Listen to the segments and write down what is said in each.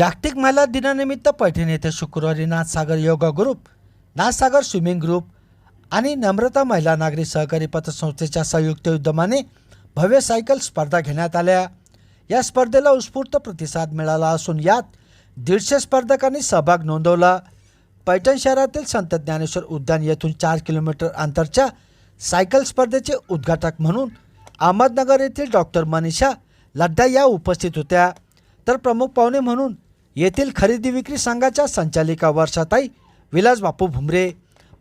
जागतिक महिला दिनानिमित्त पैठण येथे शुक्रवारी Nathsagar yoga group Nathsagar swimming group आणि नम्रता महिला नागरी सहकारी पतसंस्थेच्या संयुक्त उद्यमाने भव्य सायकल स्पर्धा घेण्यात आल्या. या स्पर्धेला उत्स्फूर्त प्रतिसाद मिळाला असून यात दीडशे स्पर्धकांनी सहभाग नोंदवला. पैठण शहरातील संत ज्ञानेश्वर उद्यान येथून चार किलोमीटर अंतरच्या सायकल स्पर्धेचे उद्घाटक म्हणून अहमदनगर येथील डॉक्टर मनीषा लड्डा या उपस्थित होत्या. तर प्रमुख पाहुणे म्हणून येथील खरेदी विक्री संघाच्या संचालिका वर्षाताई विलास बापू भुमरे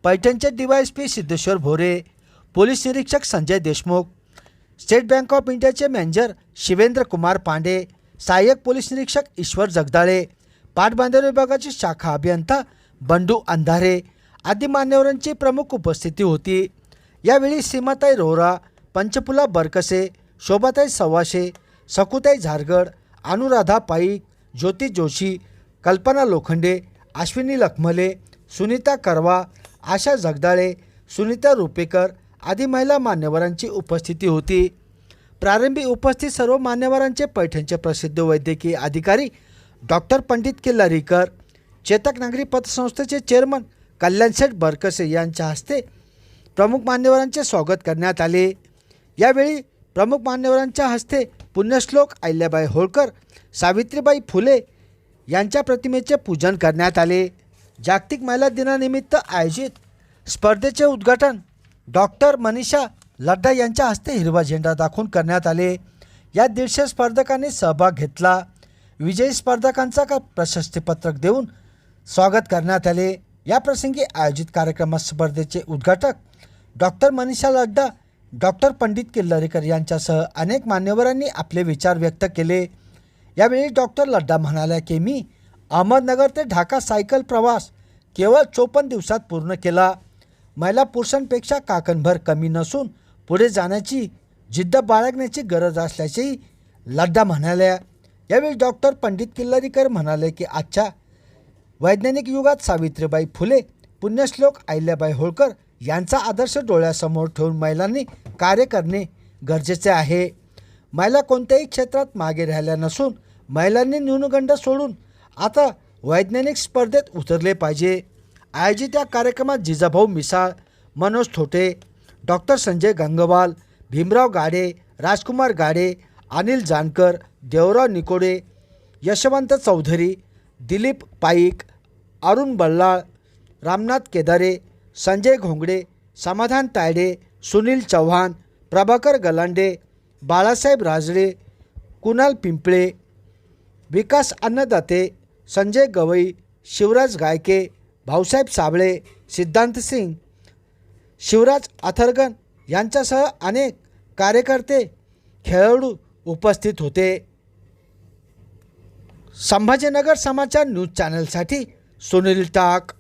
पैठणचे डीवायएसपी सिद्धेश्वर भोरे पोलीस निरीक्षक Sanjay Deshmukh state bank of इंडियाचे मॅनेजर शिवेंद्र कुमार पांडे सहाय्यक पोलीस निरीक्षक ईश्वर जगदाळे पाटबंधारे विभागाचे शाखा अभियंता बंडू अंधारे आदी मान्यवरांची प्रमुख उपस्थिती होती. यावेळी सीमाताई रोहरा पंचपुला बरकसे शोभाताई सव्वाशे सकुताई झारगड अनुराधा पाईक ज्योती जोशी कल्पना लोखंडे अश्विनी लखमले सुनीता करवा आशा जगदाळे सुनीता रुपेकर आदी महिला मान्यवरांची उपस्थिती होती. प्रारंभी उपस्थित सर्व मान्यवरांचे पैठणचे प्रसिद्ध वैद्यकीय अधिकारी डॉक्टर पंडित किल्लारीकर चेतक नागरी पतसंस्थेचे चेअरमन कल्याणशेठ बरकसे यांच्या हस्ते प्रमुख मान्यवरांचे स्वागत करण्यात आले. यावेळी प्रमुख मान्यवरांच्या हस्ते पुण्यश्लोक अहिल्याबाई होळकर सावित्रीबाई फुले यांच्या प्रतिमेचे पूजन करण्यात आले. जागतिक महिला दिनानिमित्त आयोजित स्पर्धेचे उद्घाटन डॉक्टर मनीषा लड्डा यांच्या हस्ते हिरवा झेंडा दाखवून करण्यात आले. या दीडशे स्पर्धकांनी सहभाग घेतला. विजयी स्पर्धकांचा का प्रशस्तीपत्रक देऊन स्वागत करण्यात आले. या प्रसंगी आयोजित कार्यक्रमात स्पर्धेचे उद्घाटक डॉक्टर मनीषा लड्डा डॉक्टर पंडित किल्लारीकर यांच्यासह अनेक मान्यवरांनी आपले विचार व्यक्त केले. यावेळी डॉक्टर लड्डा म्हणाल्या की मी अहमदनगर ते ढाका सायकल प्रवास केवळ चोपन्न दिवसात पूर्ण केला. महिला पुरुषांपेक्षा काकणभर कमी नसून पुढे जाण्याची जिद्द बाळगण्याची गरज असल्याचेही लड्डा म्हणाल्या. यावेळी डॉक्टर पंडित किल्लारीकर म्हणाले की आजच्या वैज्ञानिक युगात सावित्रीबाई फुले पुण्यश्लोक अहिल्याबाई होळकर यांचा आदर्श डोळ्यासमोर ठेवून महिलांनी कार्य करणे गरजेचे आहे. महिला कोणत्याही क्षेत्रात मागे राहिल्या नसून महिलांनी न्यूनगंड सोडून आता वैज्ञानिक स्पर्धेत उतरले पाहिजे. आयोजित या कार्यक्रमात जिजाभाऊ मिसाळ मनोज थोटे डॉक्टर संजय गंगवाल भीमराव गाडे राजकुमार गाडे अनिल जानकर देवराव निकोडे यशवंत चौधरी दिलीप पाईक अरुण बल्लाळ रामनाथ केदारे संजय घोंगडे समाधान तायडे सुनील चव्हाण प्रभाकर गलांडे बाळासाहेब राजळे कुणाल पिंपळे विकास अन्नदाते संजय गवई शिवराज गायके भाऊसाहेब साबळे सिद्धांत सिंग शिवराज अथरगन यांच्यासह अनेक कार्यकर्ते खेळाडू उपस्थित होते. संभाजीनगर समाचार न्यूज चॅनलसाठी सुनील टाक.